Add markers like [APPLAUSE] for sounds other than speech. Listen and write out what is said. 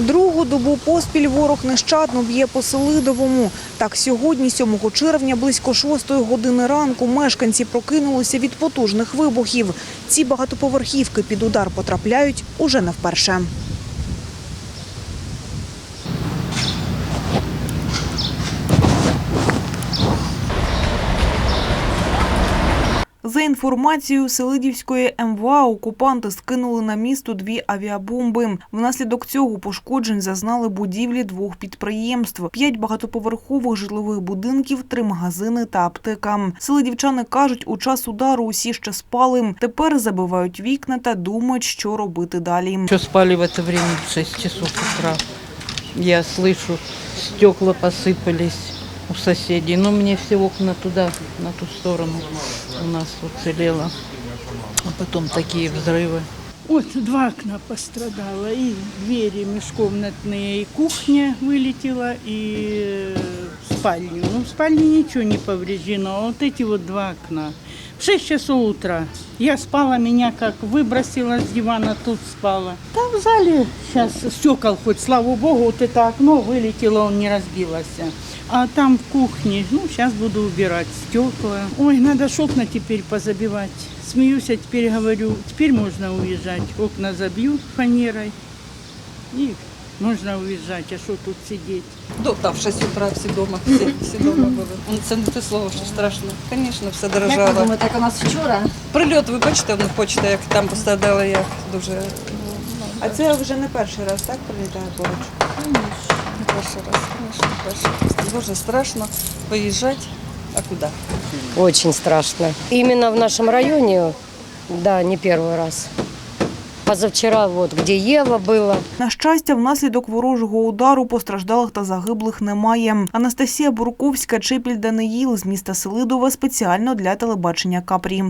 Другу добу поспіль ворог нещадно б'є по Селидовому. Так, сьогодні, 7 червня, близько 6 години ранку, мешканці прокинулися від потужних вибухів. Ці багатоповерхівки під удар потрапляють уже не вперше. За інформацією Селидівської МВА, окупанти скинули на місто дві авіабомби. Внаслідок цього пошкоджень зазнали будівлі двох підприємств: п'ять багатоповерхових житлових будинків, три магазини та аптека. Селидівчани кажуть, у час удару усі ще спали. Тепер забивають вікна та думають, що робити далі. Что спали в это время в 6 часов утра. Я слышу, стекла посыпались У соседей. Но мне все окна туда, на ту сторону у нас уцелело. А потом такие взрывы. Вот два окна пострадало, и двери межкомнатные, и кухня вылетела, и э, спальня. Ну, в спальне ничего не повреждено, а вот эти вот два окна. В 6 часов утра я спала, меня как выбросила с дивана, тут спала. Там в зале сейчас стекол хоть, слава богу, вот это окно вылетело, он не разбилось. А там в кухне, ну, сейчас буду убирать стекла. Ой, надо ж окна теперь позабивать. Смеюсь, а теперь говорю, теперь можно уезжать. Окна забью фанерой и можно уезжать, а что тут сидеть? До, та, в 6 утра всі вдома, всі, всі вдома [LAUGHS] були. Ну, Це не те слово, що страшно. Звісно, все Як ви дорожало. думаєте, як у нас вчора? Прильот, ви бачите, ну, хочете, як там пострадали, як дуже А це вже не перший раз так прилітає поруч. Перший раз, не перший раз. Дуже страшно виїжджати, а куди? Очень страшно. Именно в нашем районе, да, не первый раз. Позавчера вот, где Ева была, На щастя, внаслідок ворожого удару постраждалих та загиблих немає. Анастасія Бурковська, Чепіль Даниїл з міста Селидове спеціально для телебачення Капрі.